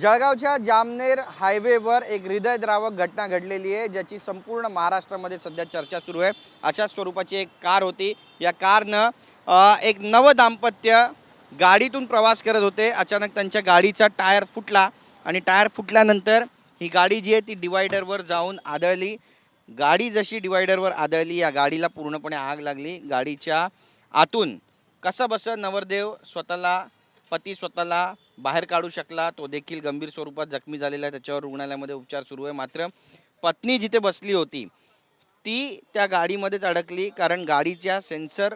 जळगावच्या जामनेर हायवेवर एक हृदयद्रावक घटना घडलेली आहे ज्याची संपूर्ण महाराष्ट्रामध्ये सध्या चर्चा सुरू आहे. अशा स्वरूपाची एक कार होती. या कारनं एक नव दाम्पत्य गाडीतून प्रवास करत होते. अचानक त्यांच्या गाडीचा टायर फुटला आणि टायर फुटल्यानंतर ही गाडी जी आहे ती डिवायडरवर जाऊन आदळली. गाडी जशी डिवायडरवर आदळली या गाडीला पूर्णपणे आग लागली. गाडीच्या आतून कसं बसं नवरदेव स्वतःला पती स्वतःला बाहेर काढू शकला तो देखील गंभीर स्वरूपात जखमी झालेला आहे. त्याच्यावर रुग्णालयामध्ये उपचार सुरू आहे. मात्र पत्नी जिथे बसली होती ती त्या गाडीमध्येच अडकली कारण गाडीच्या सेन्सर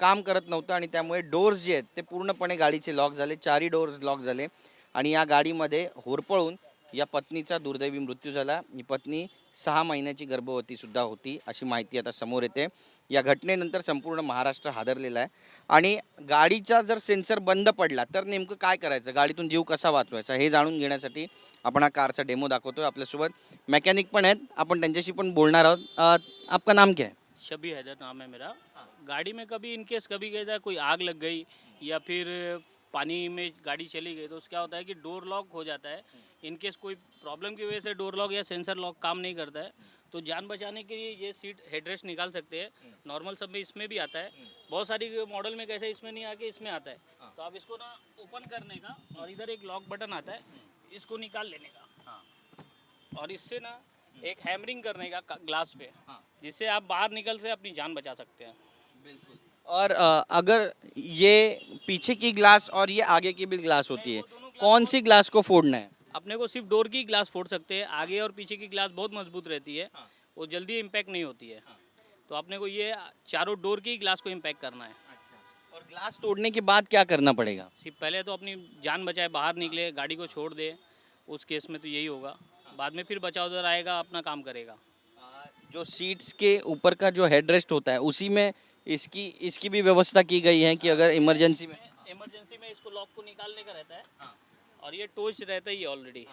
काम करत नव्हतं आणि त्यामुळे डोर्स जे आहेत ते पूर्णपणे गाडीचे लॉक झाले. चारही डोर्स लॉक झाले आणि या गाडीमध्ये होरपळून या पत्नीचा दुर्दैवी मृत्यू झाला. ही पत्नी सहा महिन्याची गर्भवतीसुद्धा होती अशी माहिती आता समोर येते. या घटनेनंतर संपूर्ण महाराष्ट्र हादरलेला आहे. आणि गाडीचा जर सेन्सर बंद पडला तर नेमकं काय करायचं? गाडीतून जीव कसा वाचवायचा? हे जाणून घेण्यासाठी आपण हा कारचा डेमो दाखवतोय आपल्यासोबत. मेकॅनिक पण आहेत. आपण त्यांच्याशी पण बोलणार आहोत. आपका नाम क्या है? शबी हैदर नाम है मेरा. गाड़ी में कभी इन केस कभी कहता है कोई आग लग गई या फिर पानी में गाड़ी चली गई तो उसका क्या होता है कि डोर लॉक हो जाता है। इन केस कोई प्रॉब्लम की वजह से डोर लॉक या सेंसर लॉक काम नहीं करता है तो जान बचाने के लिए ये सीट हेडरेस्ट निकाल सकते हैं। नॉर्मल सब में इसमें भी आता है। बहुत सारी मॉडल में कैसे इसमें नहीं आके इसमें आता है। तो आप इसको ना ओपन करने का और इधर एक लॉक बटन आता है इसको निकाल लेने का। और इससे ना एक हैमरिंग करने का ग्लास पे हाँ। जिससे आप बाहर निकल से अपनी जान बचा सकते हैं। बिल्कुल। और अगर ये पीछे की ग्लास और ये आगे की भी ग्लास होती है कौन सी ग्लास को फोड़ना है? अपने को सिर्फ़ डोर की ग्लास फोड़ सकते हैं आगे और पीछे की ग्लास बहुत मज़बूत रहती है वो जल्दी इम्पैक्ट नहीं होती है। तो अपने को ये चारों डोर की ग्लास को इम्पैक्ट करना है। और ग्लास तोड़ने के बाद क्या करना पड़ेगा? सिर्फ़ पहले तो अपनी जान बचाए बाहर निकले गाड़ी को छोड़ दे उस केस में तो यही होगा। बाद में फिर बचाव उधर आएगा अपना काम करेगा। जो सीट्स के ऊपर का जो हेडरेस्ट होता है उसी में इसकी इसकी भी व्यवस्था की गई है कि अगर इमरजेंसी में इमरजेंसी में इसको लॉक को निकालने का रहता है। और ये टोच रहता ही है ऑलरेडी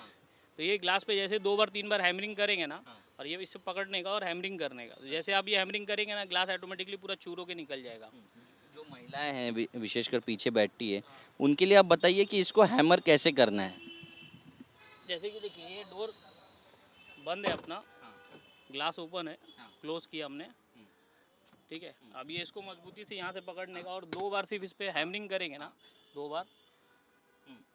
तो ये ग्लास पे जैसे दो बार तीन बार हैमरिंग करेंगे ना और ये इससे पकड़ने का और हैमरिंग करने का। तो जैसे आप ये हैमरिंग करेंगे ना ग्लास ऑटोमेटिकली पूरा चूर के निकल जाएगा। जो महिलाएँ हैं विशेषकर पीछे बैठती है उनके लिए आप बताइए कि इसको हैमर कैसे करना है? जैसे कि देखिए ये डोर बंद है अपना। ग्लास ओपन है। क्लोज किया हमने। ठीक है? अब ये इसको मजबूती से यहाँ से पकड़ने का और दो बार सिर्फ़ इस पर हैमरिंग करेंगे ना दो बार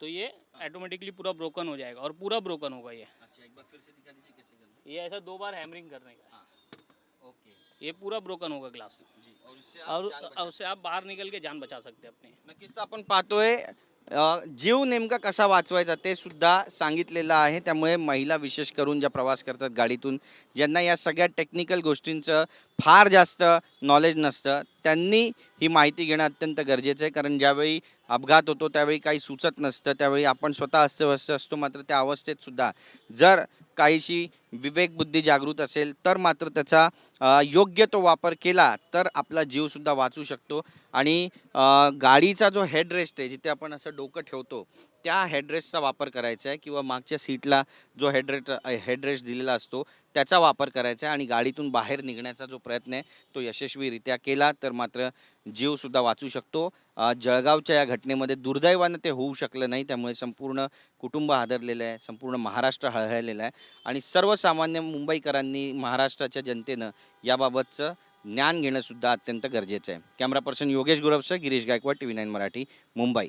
तो ये ऑटोमेटिकली पूरा ब्रोकन हो जाएगा और पूरा ब्रोकन होगा ये। अच्छा एक बार फिर से दिखा दीजिए कैसे करना ये ऐसा दो बार हैमरिंग करने का। है। ओके। ये पूरा ब्रोकन होगा ग्लास जी और इससे और और उससे आप बाहर निकल के जान बचा सकते हैं अपनी। नक्कीच तर आपण पाहतोय जीव नेमका कसा वाचवायचा ते सुद्धा सांगितलेलं आहे. त्यामुळे महिला विशेष करून ज्या प्रवास करतात गाडीतून ज्यांना या सगळ्या टेक्निकल गोष्टींचं फार जास्त नॉलेज नसतं त्यांनी ही माहिती घेणं अत्यंत गरजेचं आहे. कारण ज्यावेळी अपघात होतो त्यावेळी काही सुचत नसतं त्यावेळी आपण स्वतः अस्तव्यस्त असतो मात्र त्या अवस्थेत सुद्धा जर काहीशी विवेकबुद्धी जागृत असेल तर मात्र त्याचा योग्य तो वापर केला तर आपला जीवसुद्धा वाचू शकतो. आणि गाडीचा जो हेडरेस्ट आहे जिथे आपण असं डोकं ठेवतो त्या हेडरेस्टचा वापर करायचा आहे किंवा मागच्या सीटला जो हेडरेट हेडरेस्ट दिलेला असतो त्याचा वापर करायचा आहे आणि गाडीतून बाहेर निघण्याचा जो प्रयत्न आहे तो यशस्वीरित्या केला तर मात्र जीवसुद्धा वाचू शकतो. जळगावच्या या घटनेमध्ये दुर्दैवानं ते होऊ शकलं नाही त्यामुळे संपूर्ण कुटुंब हादरलेलं आहे संपूर्ण महाराष्ट्र हळहळलेलं आहे आणि सर्वसामान्य मुंबईकरांनी महाराष्ट्राच्या जनतेनं याबाबतचं ज्ञान घेणंसुद्धा अत्यंत गरजेचं आहे. Camera person Yogesh गुरवसह Girish Gaikwad T V nine Marathi Mumbai.